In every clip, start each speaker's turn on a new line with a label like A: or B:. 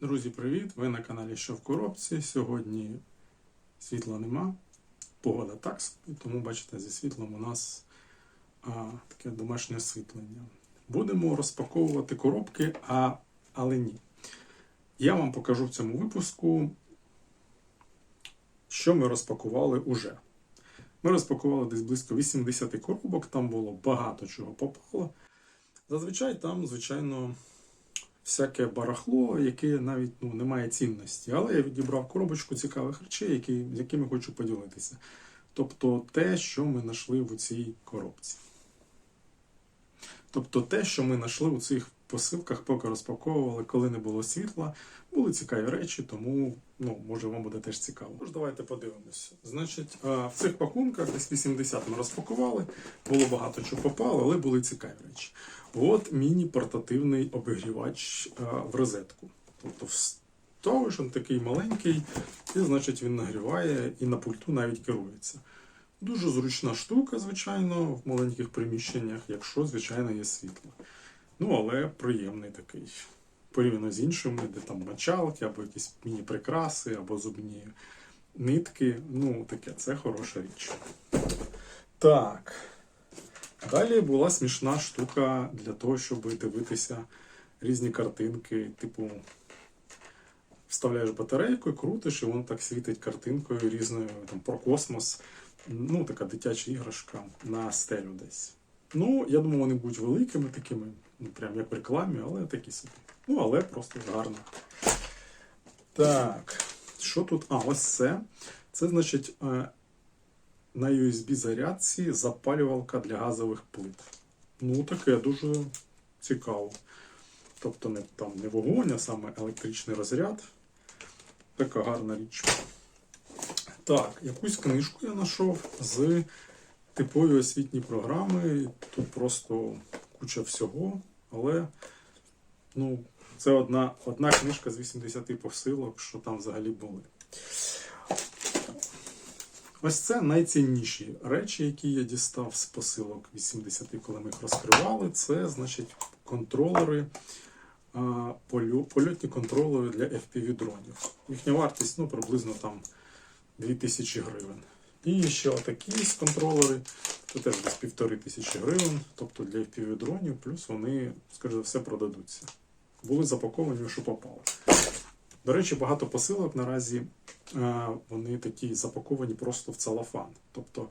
A: Друзі, привіт! Ви на каналі Що в коробці. Сьогодні світла нема, погода так тому бачите, зі світлом у нас а, таке домашнє освітлення. Будемо розпаковувати коробки, а, але ні. Я вам покажу в цьому випуску, що ми розпакували уже. Ми розпакували десь близько 80 коробок, там було багато чого попало. Зазвичай там, звичайно, всяке барахло, яке навіть ну, не має цінності. Але я відібрав коробочку цікавих речей, які, з якими хочу поділитися. Тобто те, що ми знайшли в цій коробці. Тобто те, що ми знайшли у цих посилках, поки розпаковували, коли не було світла, були цікаві речі, тому ну, може вам буде теж цікаво. Тож давайте подивимося. Значить, в цих пакунках десь 80 ми розпакували, було багато чого попало, але були цікаві речі. От міні-портативний обігрівач в розетку. Тобто вставиш він такий маленький, і значить він нагріває і на пульту навіть керується. Дуже зручна штука, звичайно, в маленьких приміщеннях, якщо, звичайно, є світло. Ну, але приємний такий. Порівняно з іншими, де там мочалки, або якісь міні-прикраси, або зубні нитки. Ну, таке, це хороша річ. Так. Далі була смішна штука для того, щоб дивитися різні картинки, типу. Вставляєш батарейку, і крутиш, і воно так світить картинкою різною там, про космос. Ну, така дитяча іграшка на стелю десь. Ну, я думаю, вони будуть великими такими, ну, прям як в рекламі, але такі собі. Ну, але просто гарно. Так, що тут? А, ось це. Це значить е, на USB зарядці запалювалка для газових плит. Ну, таке дуже цікаво. Тобто не, там не вогонь, а саме електричний розряд. Така гарна річ. Так, якусь книжку я знайшов з типові освітні програми. Тут просто куча всього, але ну, це одна, одна книжка з 80 посилок, що там взагалі були. Ось це найцінніші речі, які я дістав з посилок 80, коли ми їх розкривали. Це, значить, контролери, польотні контролери для FPV-дронів. Їхня вартість ну, приблизно там 2000 гривень. І ще отакі контролери, це теж десь півтори тисячі гривень, тобто для FPV-дронів, плюс вони, скоріше за все, продадуться. Були запаковані, що попало. До речі, багато посилок наразі е, вони такі запаковані просто в целофан. Тобто,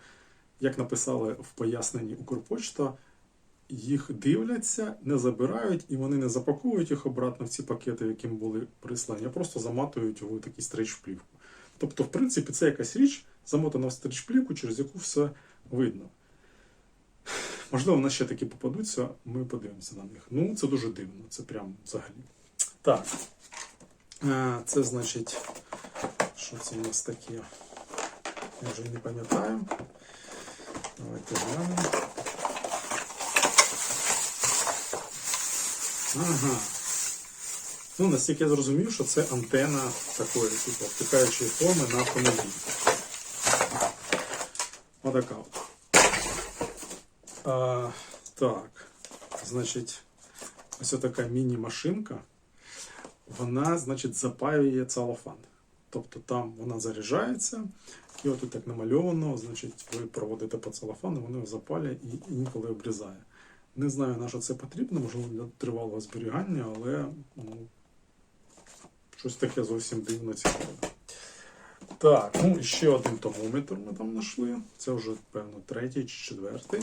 A: як написали в поясненні Укрпочта, їх дивляться, не забирають і вони не запаковують їх обратно в ці пакети, яким були прислані, а просто заматують в такий стрейч-плівку. Тобто, в принципі, це якась річ, замотана в стрейч-плівку, через яку все видно. Можливо, в нас ще такі попадуться, ми подивимося на них. Ну, це дуже дивно, це прям взагалі. Так. Е, Це значить, що це у нас таке? Я вже не пам'ятаю. Давайте глянемо. Ага. Ну, настільки я зрозумів, що це антена такої, типу, втикаючої форми на автомобіль. Отака от. А, так, значить, ось така міні-машинка. Вона, значить, запаює целофан. Тобто там вона заряджається, і от тут так намальовано, значить, ви проводите по целофану, воно запалює і інколи обрізає. Не знаю, на що це потрібно, можливо, для тривалого зберігання, але ну, щось таке зовсім дивно цікаве. Так, ну і ще один термометр ми там знайшли. Це вже, певно, третій чи четвертий.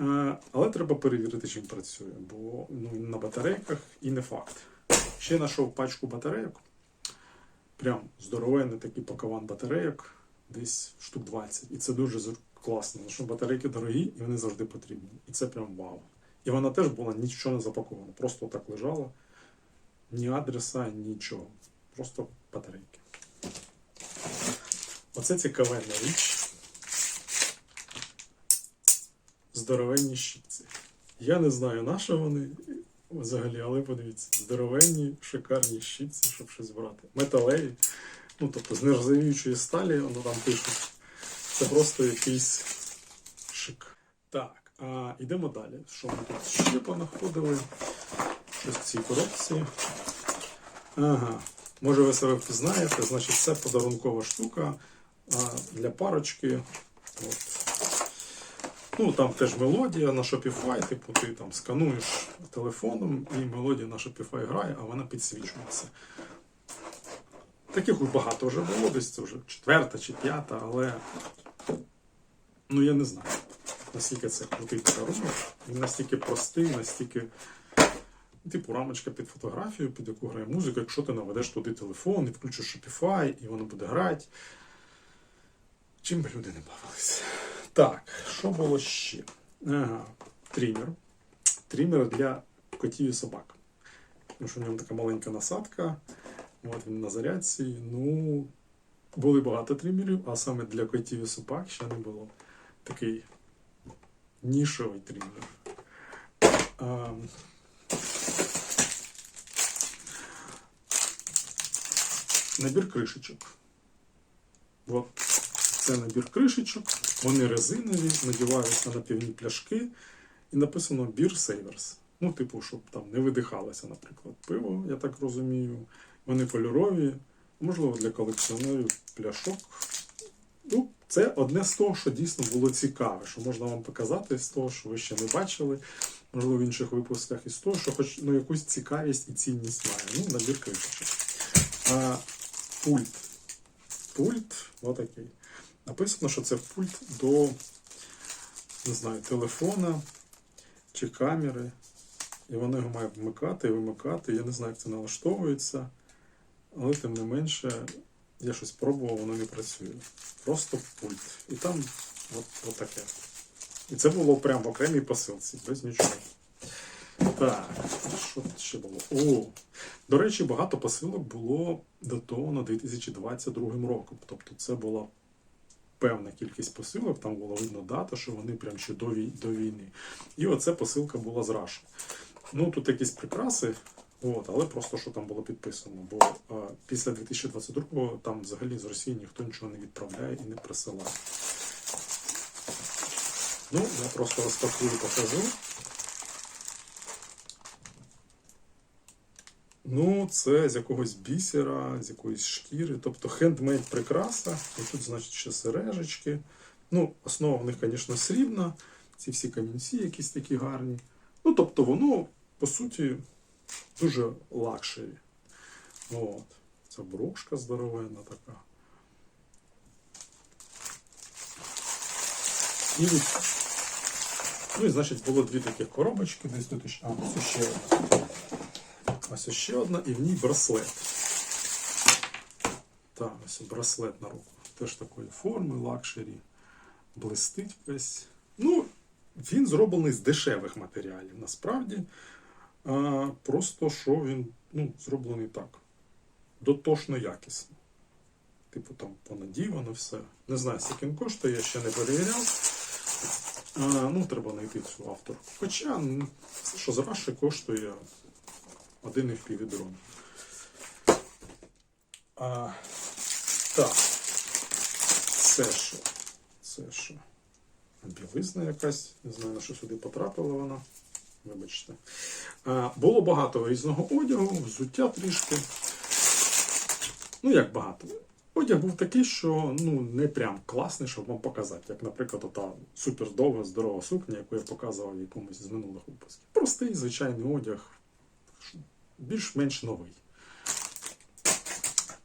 A: Е, Але треба перевірити, чим працює, бо ну, на батарейках і не факт. Ще знайшов пачку батарейок. Прям здоровенний такий пакован батарейок, десь штук 20. І це дуже класно, що батарейки дорогі і вони завжди потрібні. І це прям вау. І вона теж була нічого не запакована, просто так лежала. Ні адреса, нічого. Просто батарейки. Оце цікавенна річ. Здоровенні щипці. Я не знаю, на що вони взагалі, але подивіться, здоровенні, шикарні щипці, щоб щось брати. Металеві. Ну, тобто з нержавіючої сталі, воно там пишуть. Це просто якийсь шик. Так, а йдемо далі. Що ми тут ще понаходили? Щось в цій коробці. Ага. Може ви себе впізнаєте, значить це подарункова штука для парочки. От. Ну, там теж мелодія на Shopify, типу ти там скануєш телефоном і мелодія на Shopify грає, а вона підсвічується. Таких багато вже було, десь це вже четверта чи п'ята, але ну я не знаю, наскільки це крутий подарунок. Він настільки простий, настільки. Типу рамочка під фотографію, під яку грає музика, якщо ти наведеш туди телефон і включиш Shopify, і воно буде грати. Чим би люди не бавилися. Так, що було ще? Ага, трімер. Трімер для котів і собак. Тому що в ньому така маленька насадка. От він на зарядці. Ну, були багато трімерів, а саме для котів і собак ще не було. Такий нішовий трімер. А, набір кришечок. От. Це набір кришечок, вони резинові, надіваються на півні пляшки, і написано Beer Savers. Ну, типу, щоб там не видихалося, наприклад, пиво, я так розумію. Вони кольорові, можливо, для колекціонерів пляшок. Ну, це одне з того, що дійсно було цікаве, що можна вам показати з того, що ви ще не бачили, можливо, в інших випусках, і з того, що хоч ну, якусь цікавість і цінність має. Ну, набір кришечок. А, пульт. Пульт, отакий. Написано, що це пульт до не знаю, телефона чи камери. І воно його має вмикати і вимикати. Я не знаю, як це налаштовується. Але тим не менше, я щось пробував, воно не працює. Просто пульт. І там от, от таке. І це було прямо в окремій посилці, без нічого. Так, що тут ще було? О, до речі, багато посилок було датовано 2022 роком. Тобто це була певна кількість посилок, там було видно дата, що вони прям ще до війни. І оце посилка була з Раша. Ну, тут якісь прикраси, от, але просто що там було підписано. Бо а, після 2022-го там взагалі з Росії ніхто нічого не відправляє і не присилає. Ну, я просто розпакую покажу. Ну, це з якогось бісера, з якоїсь шкіри, тобто хендмейд прикраса. І тут, значить, ще сережечки. Ну, основа в них, звісно, срібна. Ці всі камінці якісь такі гарні. Ну, тобто, воно, по суті, дуже лакшері. От. Ця брошка здоровенна така. І, ну і, значить, було дві таких коробочки, десь тут ще. Ось ще одна, і в ній браслет. Так, ось браслет на руку. Теж такої форми, лакшері. Блистить весь. Ну, він зроблений з дешевих матеріалів. Насправді. А, просто що він ну, зроблений так. Дотошно якісно. Типу там понадівано все. Не знаю, скільки він коштує, я ще не перевіряв. А, ну, треба знайти цю авторку. Хоча, все, що з Раші коштує один і впівдрон. А, так. Це що? Це що? Білизна якась. Не знаю, на що сюди потрапила вона. Вибачте. А, було багато різного одягу, взуття трішки. Ну, як багато. Одяг був такий, що ну, не прям класний, щоб вам показати. Як, наприклад, ота супердовга, здорова сукня, яку я показував в якомусь з минулих випусків. Простий, звичайний одяг, більш-менш новий.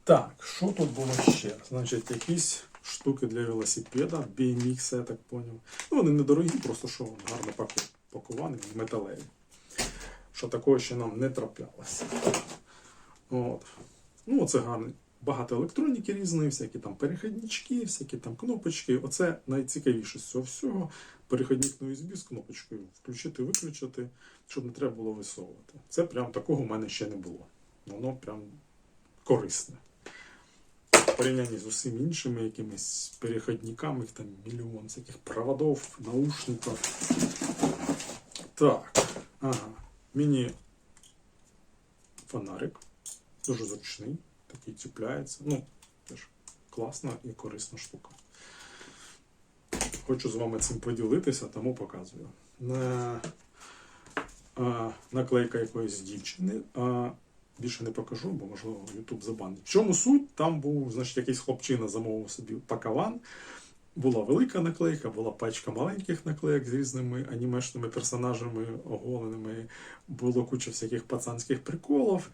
A: Так, що тут було ще? Значить, якісь штуки для велосипеда, BMX, я так поняв. Ну, вони недорогі, просто що вони гарно паковані, металеві. Що такого ще нам не траплялося. От. Ну, це гарний. Багато електроніки різної, всякі там перехіднички, всякі там кнопочки. Оце найцікавіше з цього всього. Перехідник на USB з кнопочкою включити, виключити, щоб не треба було висовувати. Це прям такого в мене ще не було. Воно прям корисне. В порівнянні з усіма іншими якимись перехідниками, їх там мільйон всяких проводов, наушників. Так, ага. Міні фонарик. Дуже зручний, такий чіпляється. Ну, теж класна і корисна штука. Хочу з вами цим поділитися, тому показую. На, а, наклейка якоїсь дівчини. А, більше не покажу, бо можливо YouTube забанить. В чому суть? Там був, значить, якийсь хлопчина замовив собі пакаван. Була велика наклейка, була пачка маленьких наклейок з різними анімешними персонажами, оголеними, було куча всяких пацанських приколів.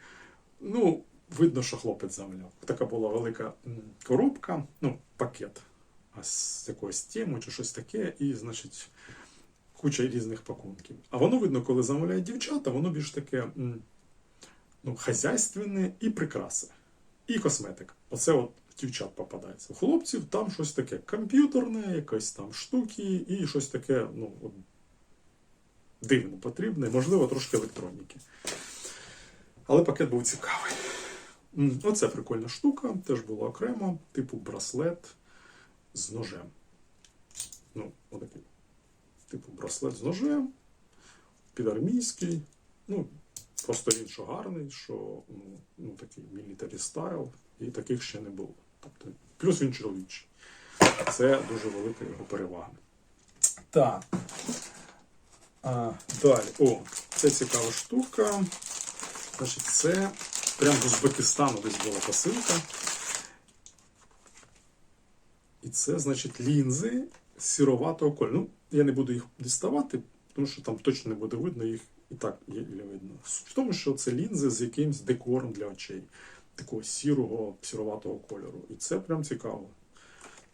A: Ну, видно, що хлопець замовляв. Така була велика коробка, ну, пакет з якоюсь темою чи щось таке, і, значить, куча різних пакунків. А воно видно, коли замовляють дівчата, воно більш таке ну, хазяйственне і прикраси, і косметика. Оце от дівчат попадається. У хлопців там щось таке комп'ютерне, якось там штуки, і щось таке, ну, от, дивно потрібне, можливо, трошки електроніки. Але пакет був цікавий. Оце прикольна штука, теж було окремо, типу браслет з ножем. Ну, отакий. Типу браслет з ножем, підармійський. Ну, просто він що гарний, що ну, ну, такий мілітарі стайл, і таких ще не було. Тобто, плюс він чоловічий. Це дуже велика його перевага. Так. А, далі. О, це цікава штука. Значить, це прямо з Узбекистану десь була посилка. І це, значить, лінзи сіроватого кольору. Ну, я не буду їх діставати, тому що там точно не буде видно, їх і так є видно. Суть в тому, що це лінзи з якимсь декором для очей, такого сірого, сіроватого кольору. І це прям цікаво.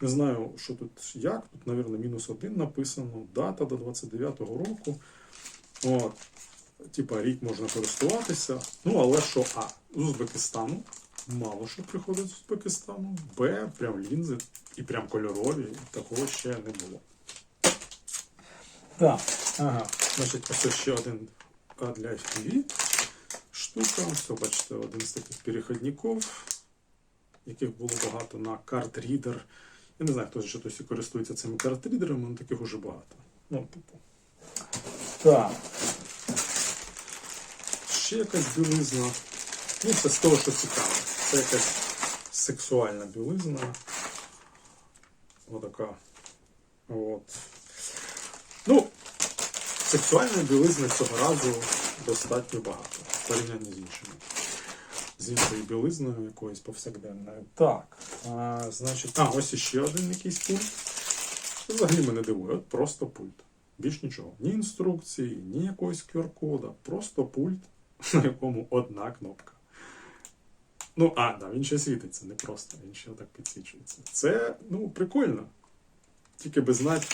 A: Не знаю, що тут як. Тут, мабуть, мінус один написано, дата до 29-го року. От. Типа рік можна користуватися. Ну, але що А? З Узбекистану. Мало що приходить з Узбекистану. Б, прям лінзи і прям кольорові. Такого ще не було. Так, ага. Значить, ось ще один А для FPV штука. Все, бачите, один з таких переходників, яких було багато на карт-рідер. Я не знаю, хто ще досі користується цими карт-рідерами, але таких уже багато. Ну, типу. Так. Ще якась білизна. Ну, це з того, що цікаво. Це якась сексуальна білизна. Отака. От. Ну, сексуальної білизни цього разу достатньо багато порівнянні з іншими. З іншою білизною якоюсь повсякденною. Так. А, значить, а, ось іще один якийсь пульт. Взагалі мене дивує, от просто пульт. Більш нічого. Ні інструкції, ні якогось QR-кода. Просто пульт, на якому одна кнопка. Ну, а, да, він ще світиться, не просто, він ще так підсвічується. Це, ну, прикольно. Тільки би знати,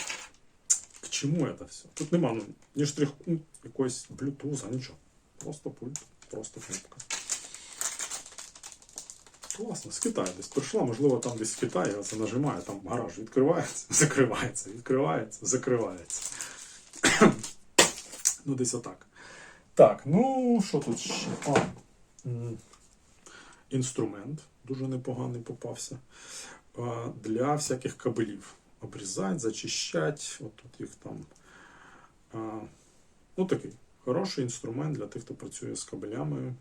A: к чому це все. Тут нема ну, ні штрих, ну, якогось Bluetooth, нічого. Просто пульт, просто кнопка. Класно, з Китаю десь прийшла, можливо, там десь в Китаї я це нажимаю, там гараж відкривається, закривається, відкривається, закривається. ну, десь отак. Так, ну що тут ще? А, інструмент дуже непоганий попався. Для всяких кабелів. Обрізати, зачищати. От тут їх там. Ну, такий хороший інструмент для тих, хто працює з кабелями,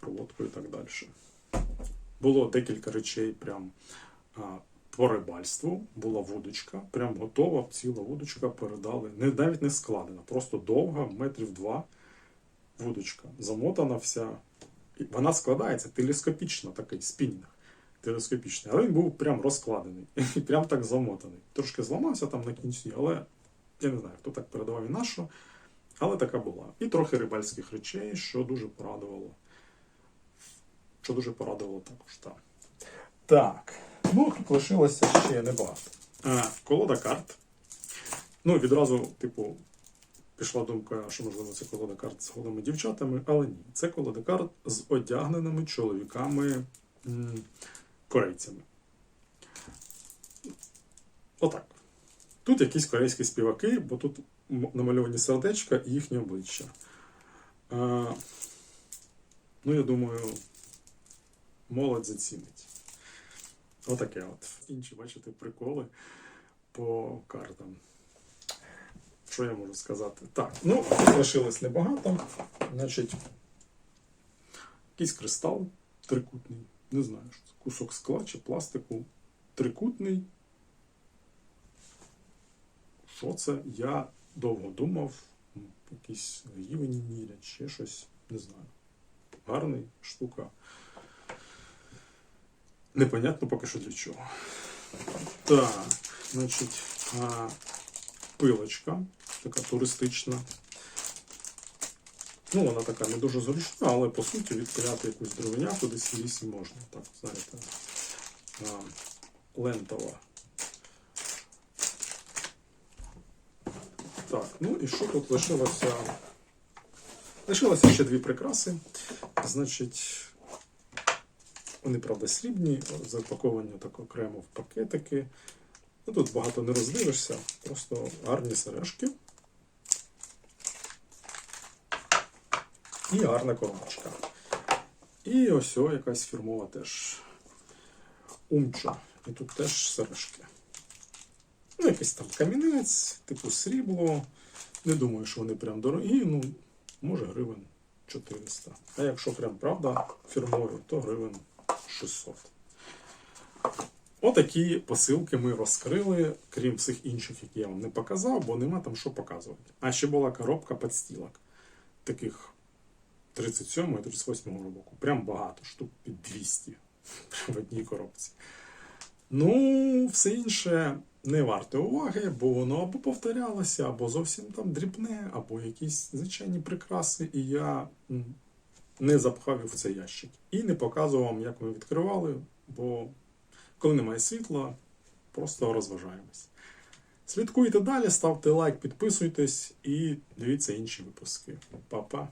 A: проводкою і так далі. Було декілька речей прям по рибальству. Була вудочка, прям готова, ціла вудочка передали. Не, навіть не складена, просто довга, метрів два вудочка. Замотана вся. Вона складається телескопічно, такий спінінг. Телескопічний, але він був прям розкладений і прям так замотаний. Трошки зламався там на кінці, але я не знаю, хто так передавав і на що. Але така була. І трохи рибальських речей, що дуже порадувало. Що дуже порадувало також. Так. Так. Ну, лишилося ще небагато. А, колода карт. Ну, відразу, типу, пішла думка, що можливо це колода карт з голими дівчатами, але ні. Це колода карт з одягненими чоловіками корейцями. Отак. Тут якісь корейські співаки, бо тут намальовані сердечка і їхні обличчя. А, ну, я думаю, молодь зацінить. Отаке от. Інші, бачите, приколи по картам. Що я можу сказати? Так, ну, тут лишилось небагато. Значить, якийсь кристал трикутний. Не знаю, що це кусок скла чи пластику. Трикутний. Що це? Я довго думав. М, Якийсь рівень мірять, ще щось, не знаю. гарний штука. Непонятно поки що для чого. Так, значить, пилочка, така туристична. Ну, вона така не дуже зручна, але по суті відпиляти якусь дровиняку в лісі можна. Так, знаєте, лентова. Так, ну і що тут лишилося? Лишилося ще дві прикраси. Значить, вони, правда, срібні, запаковані так окремо в пакетики. Ну, тут багато не роздивишся, просто гарні сережки. І гарна коробочка. І ось о, якась фірмова теж умча. І тут теж сережки. Ну, якийсь там камінець, типу срібло. Не думаю, що вони прям дорогі, ну, може гривень 400. А якщо прям правда фірмові, то гривень 600. Отакі посилки ми розкрили, крім всіх інших, які я вам не показав, бо нема там що показувати. А ще була коробка підстілок. Таких 37 і 38 року. Прям багато, штук під 200 в одній коробці. Ну, все інше не варте уваги, бо воно або повторялося, або зовсім там дрібне, або якісь звичайні прикраси, і я не запхав в цей ящик. І не показував вам, як ми відкривали, бо коли немає світла, просто розважаємось. Слідкуйте далі, ставте лайк, підписуйтесь і дивіться інші випуски. Па-па!